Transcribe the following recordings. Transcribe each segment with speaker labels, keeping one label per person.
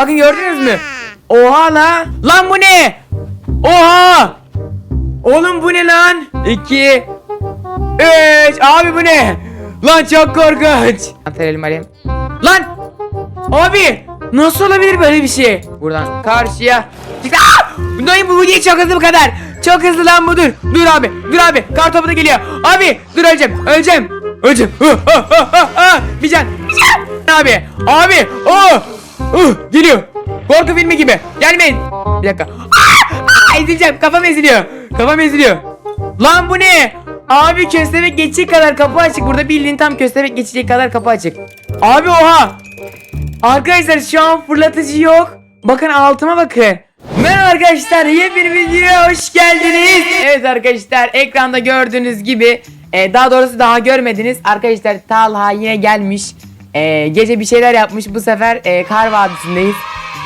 Speaker 1: Bakın gördünüz mü? Oha la. Lan bu ne? Oha. Oğlum bu ne lan? 2 3 Abi bu ne? Lan çok korkunç. Atarım alayım. Lan! Abi! Nasıl olabilir böyle bir şey? Buradan karşıya. Dayı bu niye çok hızlı bu kadar? Çok hızlı lan bu dur. Dur abi. Dur abi. Kar topu da geliyor. Abi dur öleceğim. Öleceğim. Öleceğim. Bir can. Bir can. Abi. Abi. Oh. Uh, geliyor. Korku filmi gibi. Gelmeyin. Bir dakika. Aa! Ezileceğim. Kafam eziliyor. Kafam eziliyor. Lan bu ne? Abi köstebek geçecek kadar kapı açık. Burada bildiğin tam köstebek geçecek kadar kapı açık. Abi oha. Arkadaşlar şu an fırlatıcı yok. Bakın altıma bakın. Merhaba arkadaşlar yepyeni videoya hoş geldiniz. Evet arkadaşlar ekranda gördüğünüz gibi e, daha doğrusu daha görmediniz. Arkadaşlar Talha yine gelmiş. E, gece bir şeyler yapmış bu sefer e, Kar Vadisi'ndeyiz.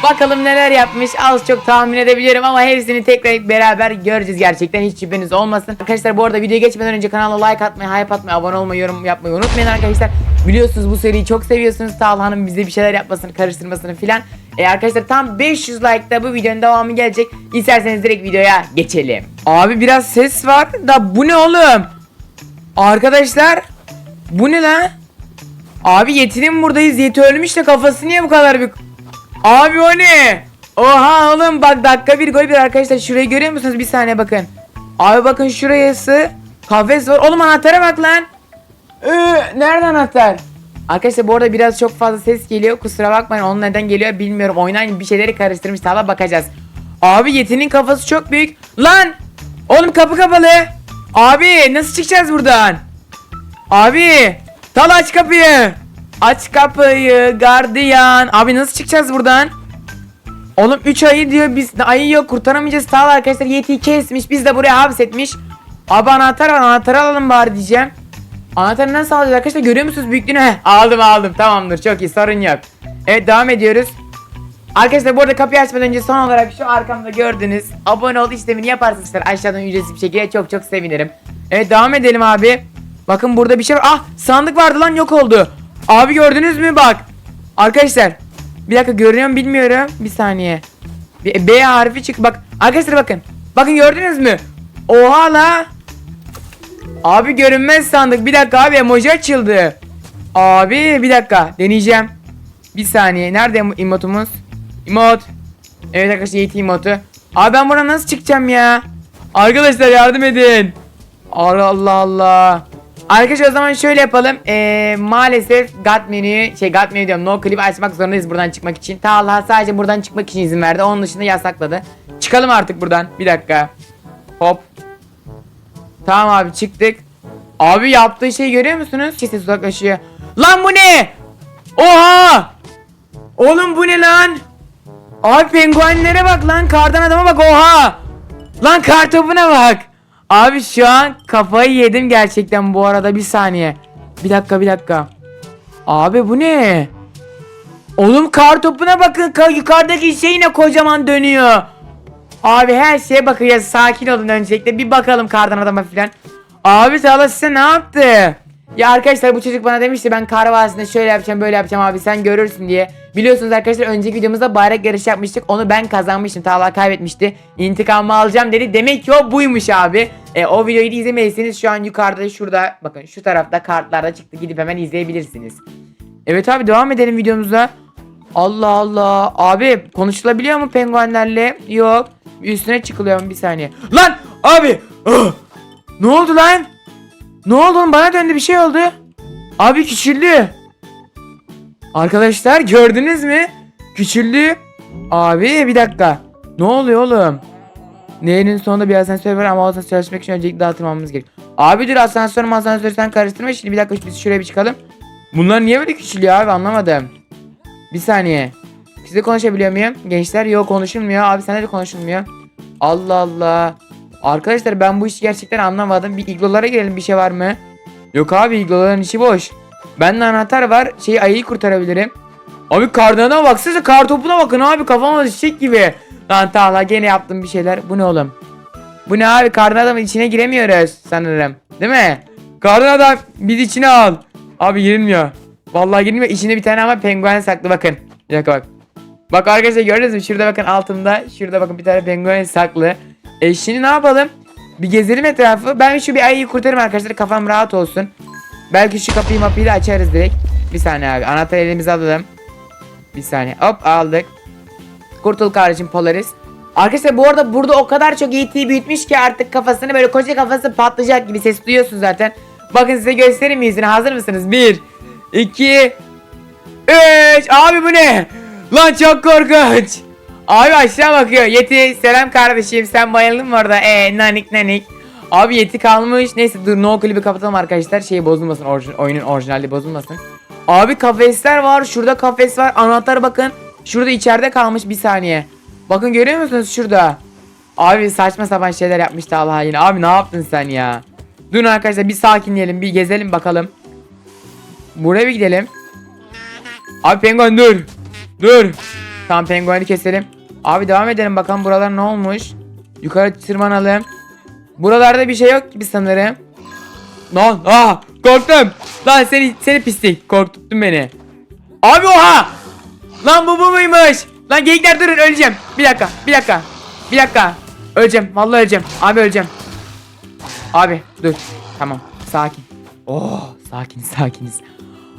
Speaker 1: Bakalım neler yapmış az çok tahmin edebilirim ama hepsini tekrar beraber göreceğiz gerçekten hiç şüpheniz olmasın. Arkadaşlar bu arada videoya geçmeden önce kanala like atmayı, hype atmayı, abone olmayı, yorum yapmayı unutmayın arkadaşlar. Biliyorsunuz bu seriyi çok seviyorsunuz. Talha'nın bize bir şeyler yapmasını, karıştırmasını filan. E arkadaşlar tam 500 like'da bu videonun devamı gelecek. İsterseniz direkt videoya geçelim. Abi biraz ses var da bu ne oğlum? Arkadaşlar bu ne lan? Abi Yeti'nin buradayız. Yeti ölmüş de kafası niye bu kadar büyük? Abi o ne? Oha oğlum bak dakika bir gol bir arkadaşlar şurayı görüyor musunuz bir saniye bakın. Abi bakın şurası kafes var. Oğlum anahtara bak lan. Ee, nerede anahtar? Arkadaşlar bu arada biraz çok fazla ses geliyor. Kusura bakmayın onun neden geliyor bilmiyorum. Oynan bir şeyleri karıştırmış. Tamam bakacağız. Abi Yeti'nin kafası çok büyük. Lan! Oğlum kapı kapalı. Abi nasıl çıkacağız buradan? Abi! Tal aç kapıyı. Aç kapıyı gardiyan. Abi nasıl çıkacağız buradan? Oğlum 3 ayı diyor biz ayı yok kurtaramayacağız. Tal arkadaşlar yetiyi kesmiş. Biz de buraya hapsetmiş. Abi anahtar var anahtarı alalım bari diyeceğim. Anahtarı nasıl alacağız arkadaşlar görüyor musunuz büyüklüğünü? Heh, aldım aldım tamamdır çok iyi sorun yok. Evet devam ediyoruz. Arkadaşlar bu arada kapıyı açmadan önce son olarak şu arkamda gördüğünüz abone ol işlemini yaparsanız aşağıdan ücretsiz bir şekilde çok çok sevinirim. Evet devam edelim abi. Bakın burada bir şey var. Ah sandık vardı lan yok oldu. Abi gördünüz mü bak. Arkadaşlar bir dakika görüyor mu bilmiyorum. Bir saniye. Bir, B harfi çık bak. Arkadaşlar bakın. Bakın gördünüz mü? Oha la. Abi görünmez sandık. Bir dakika abi emoji açıldı. Abi bir dakika deneyeceğim. Bir saniye. Nerede emo- emotumuz? Emot. Evet arkadaşlar yeti emotu. Abi ben buradan nasıl çıkacağım ya? Arkadaşlar yardım edin. Allah Allah. Arkadaşlar o zaman şöyle yapalım. Ee, maalesef God menüyü şey God menü diyorum. No clip açmak zorundayız buradan çıkmak için. Talha sadece buradan çıkmak için izin verdi. Onun dışında yasakladı. Çıkalım artık buradan. Bir dakika. Hop. Tamam abi çıktık. Abi yaptığı şeyi görüyor musunuz? Ses uzaklaşıyor. Lan bu ne? Oha! Oğlum bu ne lan? Abi penguenlere bak lan. Kardan adama bak oha! Lan kar topuna bak. Abi şu an kafayı yedim gerçekten bu arada bir saniye. Bir dakika bir dakika. Abi bu ne? Oğlum kar topuna bakın. Ka- yukarıdaki şey yine kocaman dönüyor. Abi her şeye bakacağız. Sakin olun öncelikle. Bir bakalım kardan adama filan. Abi Tala size ne yaptı? Ya arkadaşlar bu çocuk bana demişti ben kar vadisinde şöyle yapacağım böyle yapacağım abi sen görürsün diye. Biliyorsunuz arkadaşlar önceki videomuzda bayrak yarışı yapmıştık. Onu ben kazanmıştım. Tala kaybetmişti. İntikamımı alacağım dedi. Demek ki o buymuş abi. E, o videoyu da izlemediyseniz şu an yukarıda şurada bakın şu tarafta kartlarda çıktı. Gidip hemen izleyebilirsiniz. Evet abi devam edelim videomuza. Allah Allah. Abi konuşulabiliyor mu penguenlerle? Yok. Üstüne çıkılıyor mu bir saniye. Lan abi. Ah! Ne oldu lan? Ne oldu oğlum bana döndü bir şey oldu. Abi küçüldü. Arkadaşlar gördünüz mü? Küçüldü. Abi bir dakika. Ne oluyor oğlum? Nehrin sonunda bir asansör var ama o asansör çalışmak için öncelikle daha tırmanmamız gerek. Abi dur asansör asansörü sen karıştırma şimdi bir dakika biz şuraya bir çıkalım. Bunlar niye böyle küçülüyor abi anlamadım. Bir saniye. Sizle konuşabiliyor muyum? Gençler yok konuşulmuyor. Abi sende de konuşulmuyor. Allah Allah. Arkadaşlar ben bu işi gerçekten anlamadım. Bir iglolara girelim bir şey var mı? Yok abi igloların işi boş. Bende anahtar var. Şeyi ayıyı kurtarabilirim. Abi kardana baksanıza kar topuna bakın abi kafama düşecek gibi. Lan lan gene yaptım bir şeyler. Bu ne oğlum? Bu ne abi kardan adamın içine giremiyoruz sanırım. Değil mi? Kardan adam biz içine al. Abi girilmiyor. Vallahi girilmiyor. İçinde bir tane ama penguen saklı bakın. Bir dakika bak. Bak arkadaşlar gördünüz mü? Şurada bakın altımda. Şurada bakın bir tane penguen saklı. E şimdi ne yapalım? Bir gezelim etrafı. Ben şu bir ayıyı kurtarayım arkadaşlar. Kafam rahat olsun. Belki şu kapıyı mapıyı da açarız direkt. Bir saniye abi. Anahtarı elimize alalım. Bir saniye. Hop aldık. Kurtul kardeşim Polaris. Arkadaşlar bu arada burada o kadar çok ET büyütmüş ki artık kafasını böyle koca kafası patlayacak gibi ses duyuyorsun zaten. Bakın size göstereyim yüzünü hazır mısınız? 1 2 3 Abi bu ne? Lan çok korkunç. Abi aşağı bakıyor. Yeti selam kardeşim sen bayıldın mı orada? Eee nanik nanik. Abi Yeti kalmış. Neyse dur no klibi kapatalım arkadaşlar. Şey bozulmasın. orijin- oyunun orijinali bozulmasın. Abi kafesler var. Şurada kafes var. Anahtar bakın. Şurada içeride kalmış bir saniye. Bakın görüyor musunuz şurada? Abi saçma sapan şeyler yapmıştı Allah yine. Abi ne yaptın sen ya? Durun arkadaşlar bir sakinleyelim. Bir gezelim bakalım. Buraya bir gidelim. Abi penguen dur. Dur. Tamam pengueni keselim. Abi devam edelim bakalım buralar ne olmuş. Yukarı tırmanalım. Buralarda bir şey yok gibi sanırım. Lan ah korktum. Lan seni seni pislik korkuttun beni. Abi oha. Lan bu bu muymuş? Lan geyikler durun öleceğim. Bir dakika bir dakika. Bir dakika. Öleceğim vallahi öleceğim. Abi öleceğim. Abi dur. Tamam sakin. Oh sakin sakiniz.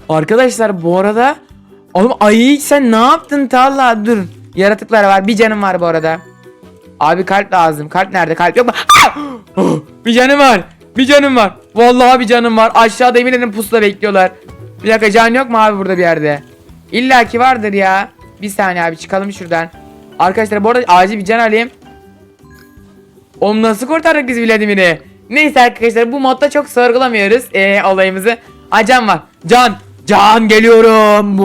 Speaker 1: Arkadaşlar bu arada Oğlum ayı sen ne yaptın Talha dur. Yaratıklar var bir canım var bu arada. Abi kalp lazım. Kalp nerede? Kalp yok mu? Oh, bir canım var. Bir canım var. Vallahi bir canım var. Aşağıda emin ederim pusula bekliyorlar. Bir dakika can yok mu abi burada bir yerde? İlla ki vardır ya. Bir saniye abi çıkalım şuradan. Arkadaşlar bu arada acil bir can alayım. Oğlum nasıl kurtardık biz Vladimir'i? Neyse arkadaşlar bu modda çok sorgulamıyoruz ee, olayımızı. Aa can var. Can. Can geliyorum.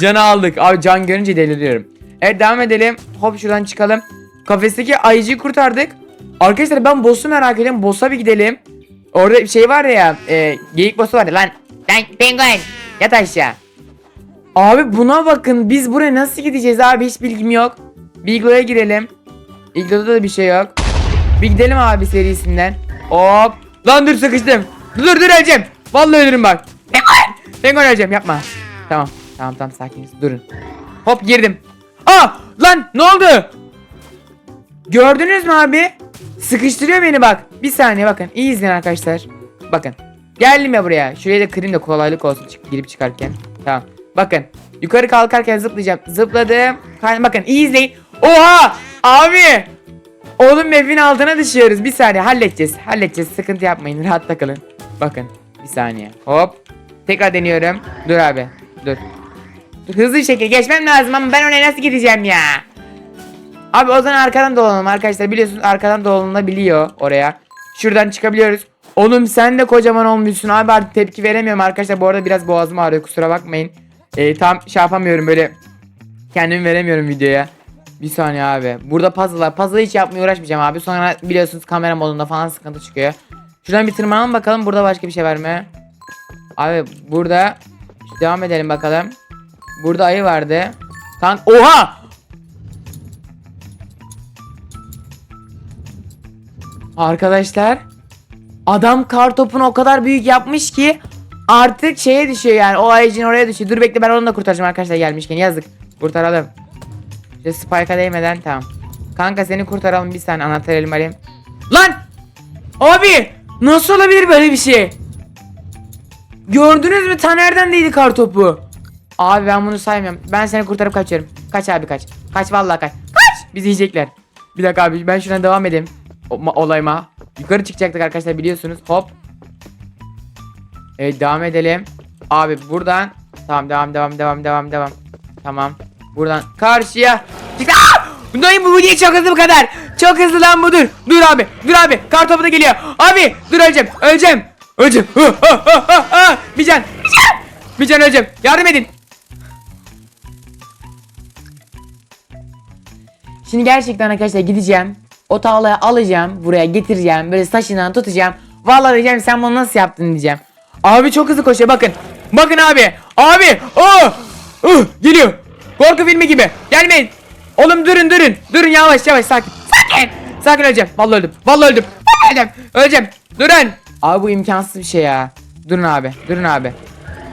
Speaker 1: Canı aldık. Abi can görünce deliriyorum. Evet devam edelim. Hop şuradan çıkalım. Kafesteki ayıcıyı kurtardık. Arkadaşlar ben boss'u merak ediyorum. Boss'a bir gidelim. Orada bir şey var ya. E, geyik boss'u var ya lan. Lan penguen. Yat aşağı. Abi buna bakın. Biz buraya nasıl gideceğiz abi? Hiç bilgim yok. Biglo'ya girelim. Biglo'da da bir şey yok. Bir gidelim abi serisinden. Hop. Lan dur sıkıştım. Dur dur öleceğim. Vallahi ölürüm bak. Penguen. Öleceğim yapma. Tamam. Tamam tamam sakiniz durun. Hop girdim. Aa lan ne oldu? Gördünüz mü abi? Sıkıştırıyor beni bak. Bir saniye bakın. İyi izleyin arkadaşlar. Bakın. Geldim ya buraya. Şuraya da kırayım da kolaylık olsun çık girip çıkarken. Tamam. Bakın. Yukarı kalkarken zıplayacağım. Zıpladım. Bakın iyi izleyin. Oha! Abi! Oğlum map'in altına düşüyoruz. Bir saniye halledeceğiz. Halledeceğiz. Sıkıntı yapmayın. Rahat takılın. Bakın. Bir saniye. Hop. Tekrar deniyorum. Dur abi. Dur. Dur, Hızlı bir şekilde geçmem lazım ama ben oraya nasıl gideceğim ya? Abi o zaman arkadan dolanalım arkadaşlar. Biliyorsunuz arkadan dolanılabiliyor oraya. Şuradan çıkabiliyoruz. Oğlum sen de kocaman olmuşsun abi artık tepki veremiyorum arkadaşlar. Bu arada biraz boğazım ağrıyor kusura bakmayın. Ee, tam şey yapamıyorum böyle. Kendimi veremiyorum videoya. Bir saniye abi. Burada puzzle'lar. Puzzle hiç yapmaya uğraşmayacağım abi. Sonra biliyorsunuz kamera modunda falan sıkıntı çıkıyor. Şuradan bir tırmanalım bakalım. Burada başka bir şey var mı? Abi burada devam edelim bakalım. Burada ayı vardı. Kank oha! Arkadaşlar adam kar topunu o kadar büyük yapmış ki artık şeye düşüyor yani o ayıcın oraya düşüyor. Dur bekle ben onu da kurtaracağım arkadaşlar gelmişken yazık. Kurtaralım. İşte spike'a değmeden tamam. Kanka seni kurtaralım bir saniye anahtar elime alayım. Lan! Abi! Nasıl olabilir böyle bir şey? Gördünüz mü Taner'den değdi kar topu. Abi ben bunu saymıyorum. Ben seni kurtarıp kaçıyorum. Kaç abi kaç. Kaç vallahi kaç. Kaç! Bizi yiyecekler. Bir dakika abi ben şuradan devam edeyim. O- ma- olayıma. Yukarı çıkacaktık arkadaşlar biliyorsunuz. Hop. Evet devam edelim. Abi buradan. Tamam devam devam devam devam devam. Tamam. Buradan karşıya. Dayım bu niye çok hızlı bu kadar? Çok hızlı lan bu dur. Dur abi. Dur abi. Kar topu da geliyor. Abi dur öleceğim. Öleceğim. Öleceğim. Hı, hı, hı, hı, hı. Bir can. Bir can. Bir can öleceğim. Yardım edin. Şimdi gerçekten arkadaşlar gideceğim. O tavlayı alacağım. Buraya getireceğim. Böyle saçından tutacağım. Vallahi diyeceğim sen bunu nasıl yaptın diyeceğim. Abi çok hızlı koşuyor bakın. Bakın abi. Abi. Oh. Uh, geliyor. Korku filmi gibi. Gelmeyin. Oğlum durun durun. Durun yavaş yavaş sakin. Sakin. Sakin öleceğim. Vallahi öldüm. Vallahi öldüm. Vallahi. Öleceğim. Durun. Abi bu imkansız bir şey ya. Durun abi. Durun abi.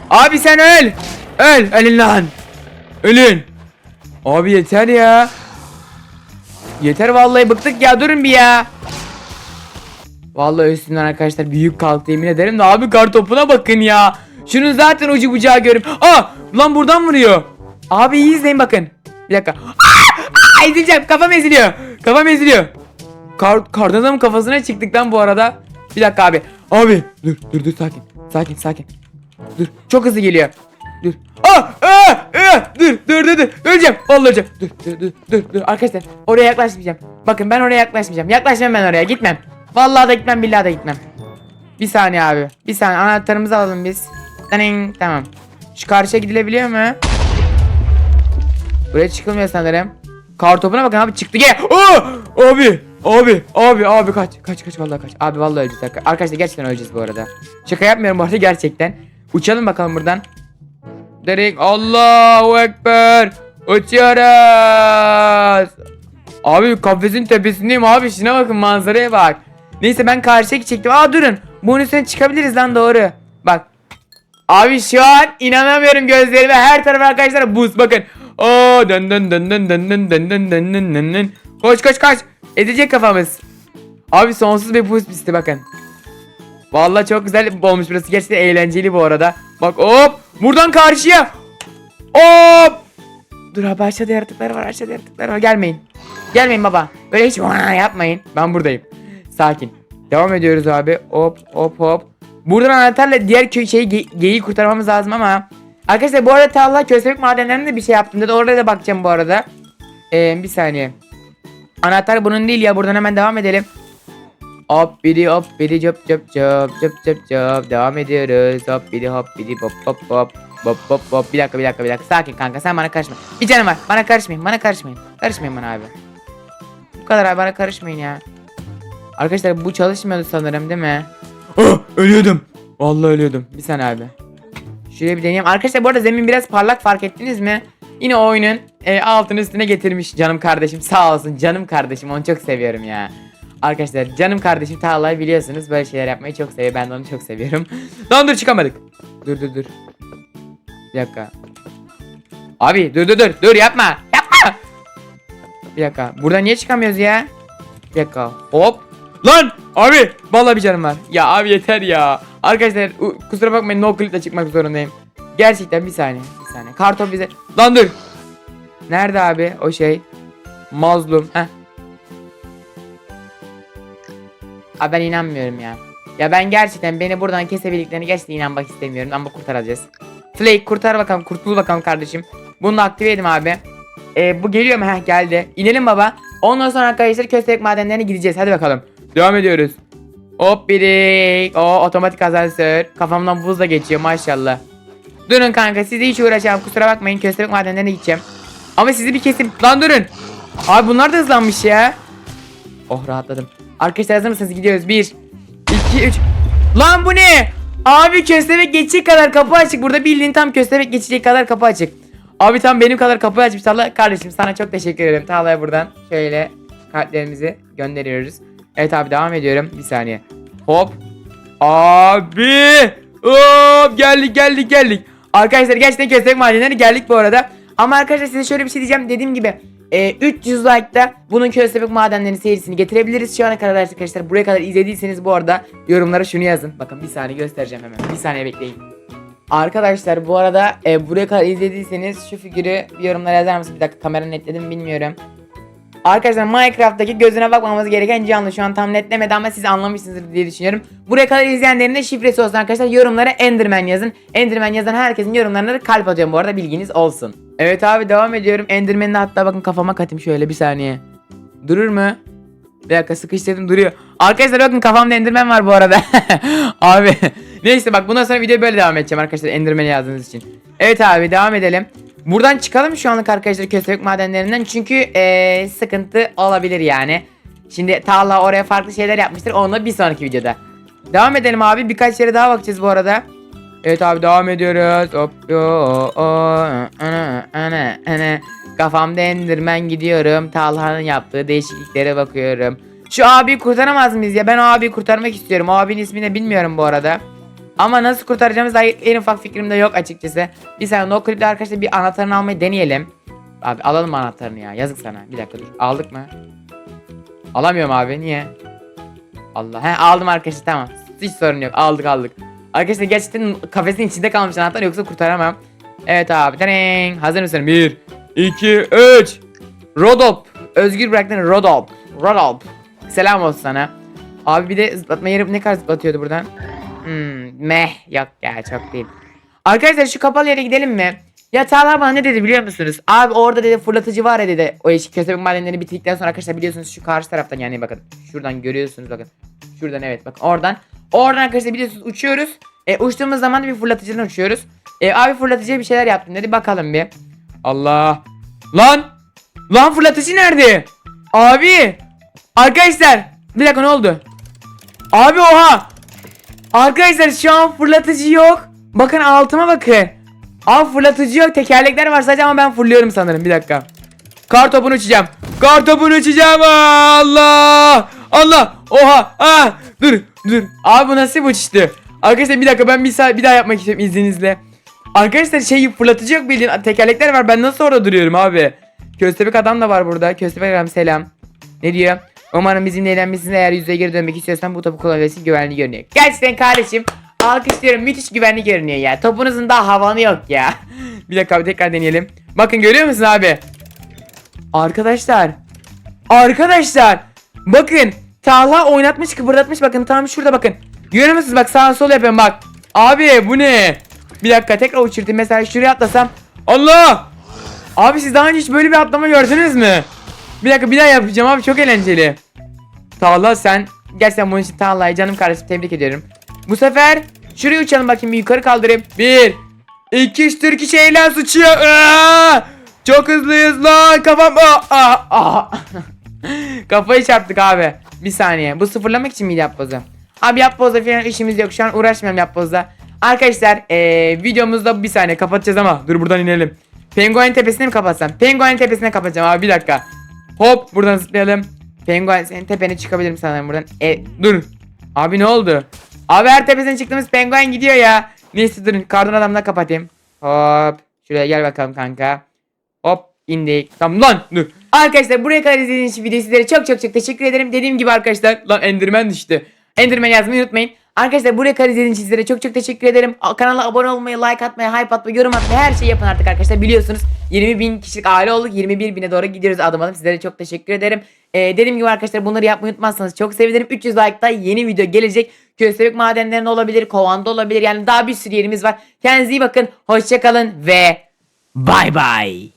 Speaker 1: Abi sen öl. Öl. Ölün lan. Ölün. Abi yeter ya. Yeter vallahi bıktık ya durun bir ya. Vallahi üstünden arkadaşlar büyük kalktı yemin ederim de abi kar topuna bakın ya. Şunun zaten ucu bucağı görün. Aa lan buradan vuruyor. Abi iyi izleyin bakın. Bir dakika. Aa, aa, ezileceğim kafam eziliyor. Kafam eziliyor. Kar, kardan adamın kafasına çıktık lan bu arada. Bir dakika abi. Abi dur dur dur sakin. Sakin sakin. Dur çok hızlı geliyor. Dur. Aa, aa, aa, dur dur dur dur. Öleceğim. Vallahi öleceğim. Dur dur dur dur dur. Arkadaşlar oraya yaklaşmayacağım. Bakın ben oraya yaklaşmayacağım. Yaklaşmam ben oraya. Gitmem. Vallahi da gitmem billahi da gitmem. Bir saniye abi. Bir saniye anahtarımızı alalım biz. Taning, tamam. Şu karşıya gidilebiliyor mu? Buraya çıkılmıyor sanırım. Kar topuna bakın abi çıktı gel. Aa! Abi, abi, abi, abi kaç. Kaç kaç vallahi kaç. Abi vallahi öleceğiz arka- arkadaşlar gerçekten öleceğiz bu arada. Şaka yapmıyorum bu arada gerçekten. Uçalım bakalım buradan. Direkt Allahu Ekber. Uçuyoruz. Abi kafesin tepesindeyim abi. Şuna bakın manzaraya bak. Neyse ben karşıya gidecektim. Aa durun. Bunun üstüne çıkabiliriz lan doğru. Bak. Abi şu an inanamıyorum gözlerime. Her taraf arkadaşlar buz bakın. Aa dön dön dön dön dön dön dön dön dön dön dön. Koş koş koş. Edecek kafamız. Abi sonsuz bir buz pisti bakın. Vallahi çok güzel olmuş burası. Gerçekten eğlenceli bu arada. Bak hop. Buradan karşıya. Hop. Dur abi aşağıda yaratıklar var aşağıda yaratıklar var. Gelmeyin. Gelmeyin baba. Böyle hiç yapmayın. Ben buradayım. Sakin. Devam ediyoruz abi. Hop hop hop. Buradan anahtarla diğer kö şeyi ge- geyiği kurtarmamız lazım ama. Arkadaşlar bu arada Talha köstebek madenlerinde bir şey yaptım dedi. Oraya da bakacağım bu arada. Ee, bir saniye. Anahtar bunun değil ya. Buradan hemen devam edelim. Hop biri hop biri cop cop cop cop cop cop devam ediyoruz hop biri hop biri hop hop hop hop hop hop bir dakika bir dakika bir dakika sakin kanka sen bana karışma bir canım var bana karışmayın bana karışmayın karışmayın bana abi bu kadar abi bana karışmayın ya Arkadaşlar bu çalışmıyordu sanırım değil mi? Oh, ölüyordum. Vallahi ölüyordum. Bir saniye abi. Şuraya bir deneyeyim. Arkadaşlar bu arada zemin biraz parlak fark ettiniz mi? Yine oyunun e, altını üstüne getirmiş canım kardeşim. Sağ olsun canım kardeşim. Onu çok seviyorum ya. Arkadaşlar canım kardeşim Talha'yı biliyorsunuz. Böyle şeyler yapmayı çok seviyor. Ben de onu çok seviyorum. Lan dur çıkamadık. Dur dur dur. Bir dakika. Abi dur dur dur. Dur yapma. Yapma. Bir dakika. Buradan niye çıkamıyoruz ya? Bir dakika. Hop. Lan abi vallahi bir canım var. Ya abi yeter ya. Arkadaşlar kusura bakmayın no clip'le çıkmak zorundayım. Gerçekten bir saniye. Saniye. Karton bize. Lan dur. Nerede abi o şey? Mazlum. Heh. Abi ben inanmıyorum ya. Ya ben gerçekten beni buradan kesebildiklerine gerçekten inanmak istemiyorum ama kurtaracağız. Flake kurtar bakalım kurtul bakalım kardeşim. Bunu da aktive edeyim abi. Ee, bu geliyor mu? Heh geldi. İnelim baba. Ondan sonra arkadaşlar köstebek madenlerine gideceğiz. Hadi bakalım. Devam ediyoruz. Hop birik. O otomatik asansör. Kafamdan buz da geçiyor maşallah. Durun kanka sizi hiç uğraşamam. Kusura bakmayın köstebek madenlerine gideceğim. Ama sizi bir kesim. Lan durun. Abi bunlar da hızlanmış ya. Oh rahatladım. Arkadaşlar hazır mısınız? Gidiyoruz. 1 2 3 Lan bu ne? Abi köstebek geçecek kadar kapı açık. Burada bildiğin tam köstebek geçecek kadar kapı açık. Abi tam benim kadar kapı açmış Talha. Kardeşim sana çok teşekkür ederim. Talha'ya buradan şöyle kartlarımızı gönderiyoruz. Evet abi devam ediyorum. Bir saniye. Hop. Abi. Hop geldik geldik geldik. Arkadaşlar gerçekten köstebek madenlerine geldik bu arada. Ama arkadaşlar size şöyle bir şey diyeceğim. Dediğim gibi e, 300 like'da bunun köstebek madenlerinin serisini getirebiliriz. Şu ana kadar arkadaşlar buraya kadar izlediyseniz bu arada yorumlara şunu yazın. Bakın bir saniye göstereceğim hemen. Bir saniye bekleyin. Arkadaşlar bu arada e, buraya kadar izlediyseniz şu figürü bir yorumlara yazar mısınız? Bir dakika kamera netledim bilmiyorum. Arkadaşlar Minecraft'taki gözüne bakmamız gereken canlı şu an tam netlemedi ama siz anlamışsınızdır diye düşünüyorum. Buraya kadar izleyenlerin de şifresi olsun arkadaşlar. Yorumlara Enderman yazın. Enderman yazan herkesin yorumlarına da kalp atıyorum bu arada bilginiz olsun. Evet abi devam ediyorum. Enderman'i de hatta bakın kafama katayım şöyle bir saniye. Durur mu? Bir dakika sıkıştırdım duruyor. Arkadaşlar bakın kafamda Enderman var bu arada. abi neyse bak bundan sonra video böyle devam edeceğim arkadaşlar Enderman'i yazdığınız için. Evet abi devam edelim. Buradan çıkalım şu anlık arkadaşlar köstebek madenlerinden çünkü eee, sıkıntı olabilir yani. Şimdi Talha oraya farklı şeyler yapmıştır onunla bir sonraki videoda. Devam edelim abi birkaç yere daha bakacağız bu arada. Evet abi devam ediyoruz. Hop yo, o, ana, ana, ana. Kafamda endirmen gidiyorum. Talha'nın yaptığı değişikliklere bakıyorum. Şu abiyi kurtaramaz mıyız ya? Ben o abiyi kurtarmak istiyorum. O abinin ismini bilmiyorum bu arada. Ama nasıl kurtaracağımız dair en ufak fikrim de yok açıkçası. Bir saniye no clip'te arkadaşlar bir anahtarını almayı deneyelim. Abi alalım anahtarını ya. Yazık sana. Bir dakika dur. Aldık mı? Alamıyorum abi. Niye? Allah. He aldım arkadaşlar tamam. Hiç sorun yok. Aldık aldık. Arkadaşlar gerçekten kafesin içinde kalmış anahtar yoksa kurtaramam. Evet abi. Tadeng. Hazır mısın? 1 2 3 Rodop. Özgür bıraktın Rodop. Rodop. Selam olsun sana. Abi bir de zıplatma yeri ne kadar zıplatıyordu buradan? Hmm, meh. Yok ya çok değil. Arkadaşlar şu kapalı yere gidelim mi? Ya Talha bana ne dedi biliyor musunuz? Abi orada dedi fırlatıcı var ya dedi. O eşik köstebek madenlerini bitirdikten sonra arkadaşlar biliyorsunuz şu karşı taraftan yani bakın. Şuradan görüyorsunuz bakın. Şuradan evet bakın oradan. Oradan arkadaşlar biliyorsunuz uçuyoruz. E, uçtuğumuz zaman da bir fırlatıcıdan uçuyoruz. E, abi fırlatıcıya bir şeyler yaptım dedi bakalım bir. Allah. Lan. Lan fırlatıcı nerede? Abi. Arkadaşlar. Bir dakika ne oldu? Abi oha. Arkadaşlar şu an fırlatıcı yok. Bakın altıma bakın. Abi fırlatıcı yok. Tekerlekler var sadece ama ben fırlıyorum sanırım. Bir dakika. Kar topunu uçacağım. Kar topunu uçacağım. Allah. Allah. Oha. Ah. Dur. Dur. Abi bu nasıl uçuştu? Arkadaşlar bir dakika ben bir, bir daha yapmak istiyorum izninizle. Arkadaşlar şey fırlatıcı yok bildiğin tekerlekler var. Ben nasıl orada duruyorum abi? Köstebek adam da var burada. Köstebek adam selam. Ne diyor? Umarım bizimle eğlenmişsin eğer yüzeye geri dönmek istiyorsan bu topu kullanabilirsin güvenli görünüyor. Gerçekten kardeşim alkışlıyorum müthiş güvenli görünüyor ya. Topunuzun daha havanı yok ya. bir dakika abi tekrar deneyelim. Bakın görüyor musun abi? Arkadaşlar. Arkadaşlar. Bakın. Talha oynatmış kıpırdatmış bakın tam şurada bakın. Görüyor musunuz bak sağa sola yapıyorum bak. Abi bu ne? Bir dakika tekrar uçurtayım mesela şuraya atlasam. Allah! Abi siz daha önce hiç böyle bir atlama gördünüz mü? Bir dakika bir daha yapacağım abi çok eğlenceli. Talha sen gerçekten bunun için Talha'yı canım kardeşim tebrik ediyorum. Bu sefer şuraya uçalım bakayım bir yukarı kaldırayım. Bir, iki, üç, Türk iş eğlen uçuyor. Aa! Çok hızlıyız lan kafam. Aa, aa, aa. Kafayı çarptık abi. Bir saniye. Bu sıfırlamak için miydi yapbozu? Abi yapbozda falan işimiz yok. Şu an uğraşmayalım yapbozda. Arkadaşlar eee videomuzda bir saniye kapatacağız ama dur buradan inelim. Penguen tepesine mi kapatsam? Penguen tepesine kapatacağım abi bir dakika. Hop buradan zıplayalım. Penguen senin tepene çıkabilirim sanırım buradan. E dur. Abi ne oldu? Abi her tepesine çıktığımız penguen gidiyor ya. Neyse durun kardan adamla kapatayım. Hop. Şuraya gel bakalım kanka. Hop indik. Tamam lan dur. Arkadaşlar buraya kadar izlediğiniz için video sizlere çok çok çok teşekkür ederim. Dediğim gibi arkadaşlar lan Enderman düştü. Enderman yazmayı unutmayın. Arkadaşlar buraya kadar izlediğiniz için sizlere çok çok teşekkür ederim. Kanala abone olmayı, like atmayı, hype atmayı, yorum atmayı her şeyi yapın artık arkadaşlar. Biliyorsunuz 20 bin kişilik aile olduk. 21 bine doğru gidiyoruz adım adım. Sizlere çok teşekkür ederim. Ee, dediğim gibi arkadaşlar bunları yapmayı unutmazsanız çok sevinirim. 300 like'da yeni video gelecek. Köstebek madenlerinde olabilir, kovanda olabilir. Yani daha bir sürü yerimiz var. Kendinize iyi bakın. Hoşçakalın ve bay bay.